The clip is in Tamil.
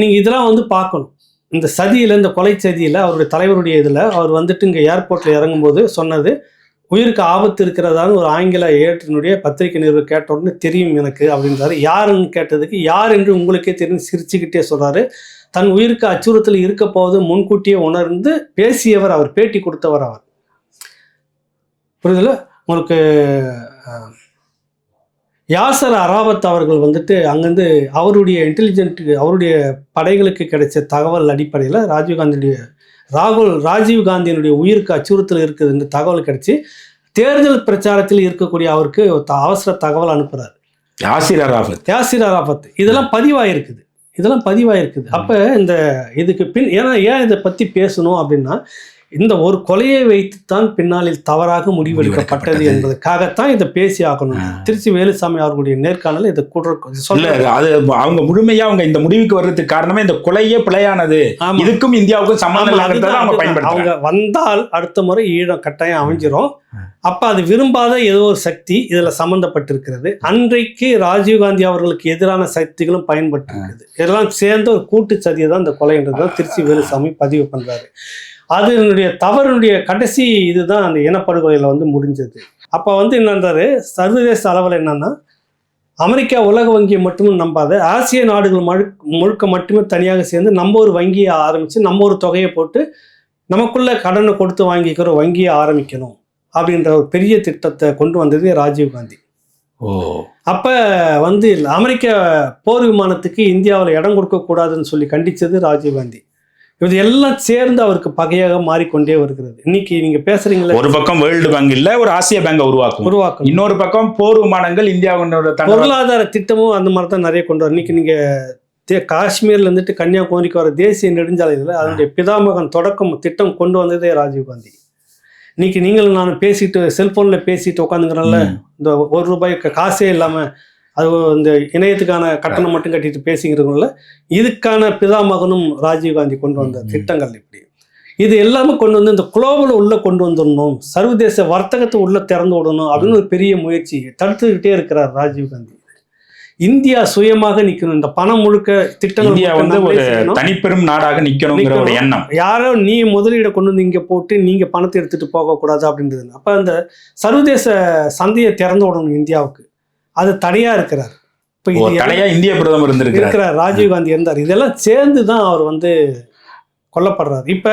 நீங்கள் இதெல்லாம் வந்து பார்க்கணும். இந்த சதியில் இந்த கொலை சதியில் அவருடைய தலைவருடைய இதில் அவர் வந்துட்டு இங்கே ஏர்போர்ட்டில் இறங்கும்போது சொன்னது உயிருக்கு ஆபத்து இருக்கிறதான்னு ஒரு ஆங்கில ஏற்றினுடைய பத்திரிகை நிறுவனம் கேட்ட உடனே தெரியும் எனக்கு அப்படின்றாரு. யாருன்னு கேட்டதுக்கு யார் என்று உங்களுக்கே தெரியும் சிரிச்சுக்கிட்டே சொல்கிறாரு தன் உயிருக்கு அச்சுறுத்தல் இருக்க போது முன்கூட்டியே உணர்ந்து பேசியவர் அவர் பேட்டி கொடுத்தவர் அவர். புரியுதுல? உங்களுக்கு யாசர் அராவத் அவர்கள் வந்துட்டு அங்கேருந்து அவருடைய இன்டெலிஜென்ட் அவருடைய படைகளுக்கு கிடைச்ச தகவல் அடிப்படையில் ராஜீவ்காந்தியுடைய ராகுல் ராஜீவ் காந்தியினுடைய உயிருக்கு அச்சுறுத்தல் இருக்குதுன்னு தகவல் கிடைச்சி தேர்தல் பிரச்சாரத்தில் இருக்கக்கூடிய அவருக்கு அவசர தகவல் அனுப்புறாரு. யாசிர் அராஃபத் யாசிர் அராபத் இதெல்லாம் பதிவாயிருக்குது. இதெல்லாம் பதிவாயிருக்குது. அப்போ இந்த இதுக்கு பின் ஏன்னா ஏன் இதை பற்றி பேசணும் அப்படின்னா இந்த ஒரு கொலையை வைத்துத்தான் பின்னாளில் தவறாக முடிவெடுக்கப்பட்டது. என்பதற்காகத்தான் இதை பேசி ஆகணும். திருச்சி வேலுசாமி அவர்களுடைய நேர்காணல் இதை சொல்ல அது அவங்க முழுமையா அவங்க இந்த முடிவுக்கு வர்றதுக்கு காரணமே இந்த கொலையே பிழையானது. இதுக்கும் இந்தியாவுக்கும் அதுதான், அவங்க வந்தால் அடுத்த முறை ஈழம் கட்டாயம் அமைஞ்சிரும். அப்ப அது விரும்பாத ஏதோ ஒரு சக்தி இதுல சம்பந்தப்பட்டிருக்கிறது. அன்றைக்கு ராஜீவ்காந்தி அவர்களுக்கு எதிரான சக்திகளும் பயன்பட்டிருக்குது. இதெல்லாம் சேர்ந்த ஒரு கூட்டு சதியை தான் இந்த கொலைன்றதுதான் திருச்சி வேலுசாமி பதிவு பண்றாரு. அதனுடைய தவறுடைய கடைசி இதுதான் அந்த இனப்படுகொலையில வந்து முடிஞ்சது. அப்ப வந்து என்னன்றாரு சர்வதேச அளவில் என்னன்னா அமெரிக்கா உலக வங்கியை மட்டும் நம்பாத ஆசிய நாடுகள் முழு முழுக்க மட்டுமே தனியாக சேர்ந்து நம்ம ஒரு வங்கியை ஆரம்பித்து நம்ம ஒரு தொகையை போட்டு நமக்குள்ள கடனை கொடுத்து வாங்கிக்கிற வங்கியை ஆரம்பிக்கணும் அப்படின்ற ஒரு பெரிய திட்டத்தை கொண்டு வந்தது ராஜீவ் காந்தி. ஓ. அப்போ வந்து அமெரிக்க போர் விமானத்துக்கு இந்தியாவில் இடம் கொடுக்கக்கூடாதுன்னு சொல்லி கண்டித்தது ராஜீவ் காந்தி. இது எல்லாம் சேர்ந்து அவருக்கு பகையாக மாறிக்கொண்டே வருகிறது. இன்னைக்கு நீங்க பேசுறீங்களே. ஒரு பக்கம் வேர்ல்டு பேங்க் இல்ல ஒரு ஆசிய பேங்கை உருவாக்கும். உருவாக்கம். இன்னொரு பக்கம் போர் விமானங்கள் இந்தியாவோட பொருளாதார திட்டமும் அந்த மாதிரி தான் நிறைய கொண்டு வரும் இன்னைக்கு நீங்க காஷ்மீர்ல இருந்துட்டு கன்னியாகுமரிக்கு வர தேசிய நெடுஞ்சாலையில் அதனுடைய பிதாமகன் தொடக்கம் திட்டம் கொண்டு வந்ததே ராஜீவ் காந்தி. இன்னைக்கு நீங்கள் நான் பேசிட்டு செல்போன்ல பேசிட்டு உட்காந்துக்கிறனால ம். இந்த ஒரு ரூபாய் க- காசே இல்லாம அது இந்த இணையத்துக்கான கட்டணம் மட்டும் கட்டிட்டு பேசிக்கிறதுனால இதுக்கான பிதாமகனும் ராஜீவ் காந்தி கொண்டு வந்த. திட்டங்கள் இப்படி. இது எல்லாமே கொண்டு வந்து இந்த குளோபல் உள்ள கொண்டு வந்துடணும் சர்வதேச வர்த்தகத்தை உள்ள திறந்து விடணும் அப்படின்னு ஒரு பெரிய முயற்சி தடுத்துக்கிட்டே இருக்கிறார் ராஜீவ் காந்தி. இந்தியா சுயமாக நிக்கணும். இந்த பணம் முழுக்க திட்டங்கள் இந்தியா வந்து ஒரு. தனிப்பெரும் நாடாக நிக்கணுங்கிற ஒரு நிக்கணும். எண்ணம். யாரோ நீ முதலீடை கொண்டு வந்து இங்க போட்டு நீங்க பணத்தை எடுத்துட்டு போகக்கூடாது அப்படின்றது. அப்ப அந்த சர்வதேச சந்தையை திறந்து விடணும் இந்தியாவுக்கு. அது தடையா இருக்கிறார். இப்ப தலையா இந்திய பிரதமர் இருந்திருக்கிறார். இருக்கிற ராஜீவ் காந்தி இருந்தார். இதெல்லாம் சேர்ந்து தான் அவர் வந்து கொல்லப்படுறாரு. இப்ப